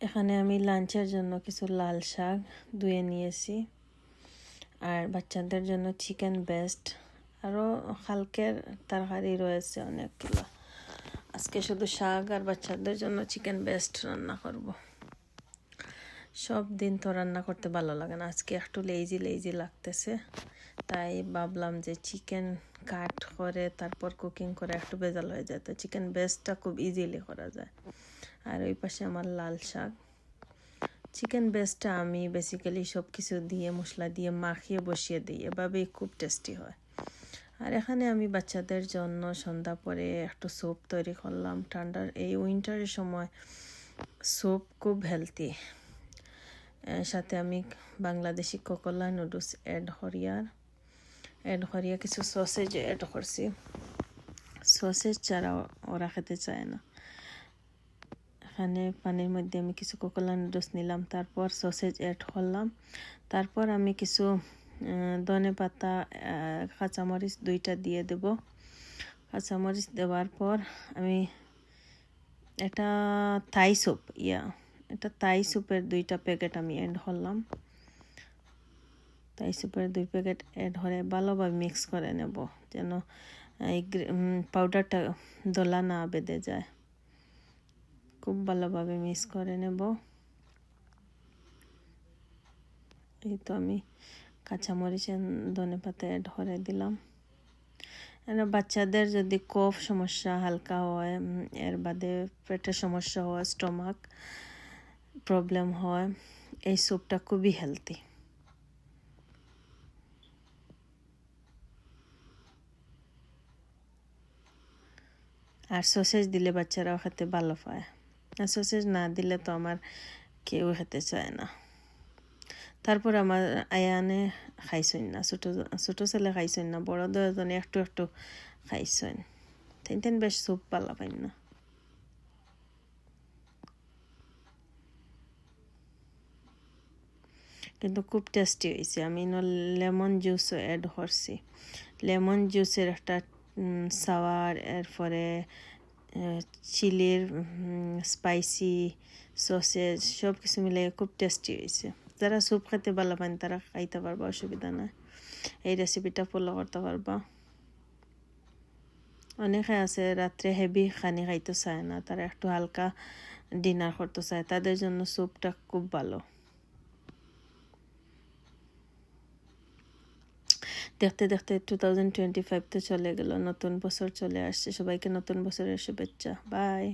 এখানে আমি লাঞ্চের জন্য কিছু লাল শাক ধুয়ে নিয়েছি। আর বাচ্চাদের জন্য চিকেন বেস্ট আরও হালকের তরকারি রয়েছে অনেকগুলো। আজকে শুধু শাক আর বাচ্চাদের জন্য চিকেন বেস্ট রান্না করব। সব দিন তো রান্না করতে ভালো লাগে না। আজকে একটু লেজি লেজি লাগতেছে। তাই ভাবলাম যে চিকেন কাট করে তারপর কুকিং করে একটু বেজাল হয়ে যায়। তো চিকেন বেস্টটা খুব ইজিলি করা যায়। আর ওই পাশে আমার লাল শাক। চিকেন বেস্টটা আমি বেসিক্যালি সব কিছু দিয়ে, মশলা দিয়ে মাখিয়ে বসিয়ে দিই। এভাবেই খুব টেস্টি হয়। আর এখানে আমি বাচ্চাদের জন্য সন্ধ্যা পরে একটু স্যুপ তৈরি করলাম। ঠান্ডার এই উইন্টারের সময় স্যুপ খুব হেলদি সাথে আমি বাংলাদেশি কোকোলা নুডলস অ্যাড করিয়ার অ্যাড হরিয়া কিছু সসেজ অ্যাড করছি। সসেজ ছাড়া ওরা খেতে চায় না। এখানে পানির মধ্যে আমি কিছু কোকোলা নুডলস নিলাম, তারপর সসেজ অ্যাড করলাম। তারপর আমি কিছু ধনে পাতা কাঁচামরিচ দুইটা দিয়ে দেব। কাঁচামরিচ দেওয়ার পর আমি এটা থাই স্যুপ ইয়া এটা তাই স্যুপের দুইটা প্যাকেট আমি অ্যাড করলাম। তাই স্যুপের দুই প্যাকেট অ্যাড করে ভালোভাবে মিক্স করে নেব, যেন এই পাউডারটা দোলা না বেঁধে যায়। খুব ভালোভাবে মিক্স করে নেব। এই তো আমি কাঁচামরিচের ধনে পাতা অ্যাড করে দিলাম। বাচ্চাদের যদি কফ সমস্যা হালকা হয় এর বাদে পেটের সমস্যা হয়, স্টমাক প্রবলেম হয়, এই স্যুপটা খুবই হেলদি। আর সসেজ দিলে বাচ্চারাও খেতে ভালো পায়। সসেজ না দিলে তো আমার কেউ খেতে চায় না তারপর আমার আয়ানে খাইছেন না ছোটো ছোটো ছেলে খাইছেন না বড় দুজনে একটু একটু খাইছেন তেন তেন বেশ স্যুপ ভালো পাইন না কিন্তু খুব টেস্টি হয়েছে আমি লেমন জুসও অ্যাড করছি লেমন জুসের একটা সাওয়ার এরপরে চিলির স্পাইসি সসেজ সব কিছু মিলে খুব টেস্টি হয়েছে। যারা স্যুপ খেতে ভালো পান, তারা খাইতে পারবা, অসুবিধা নাই। এই রেসিপিটা ফলো করতে পারবা। অনেকে আছে, রাত্রে হেভি খানি খাইতে চায় না, তারা একটু হালকা ডিনার করতে চায়। তাদের জন্য স্যুপটা খুব ভালো। দেখতে দেখতে টু থাউজেন্ড টোয়েন্টি ফাইভ তো চলে গেল। নতুন বছর চলে আসছে। সবাইকে নতুন বছরের শুভেচ্ছা। বাই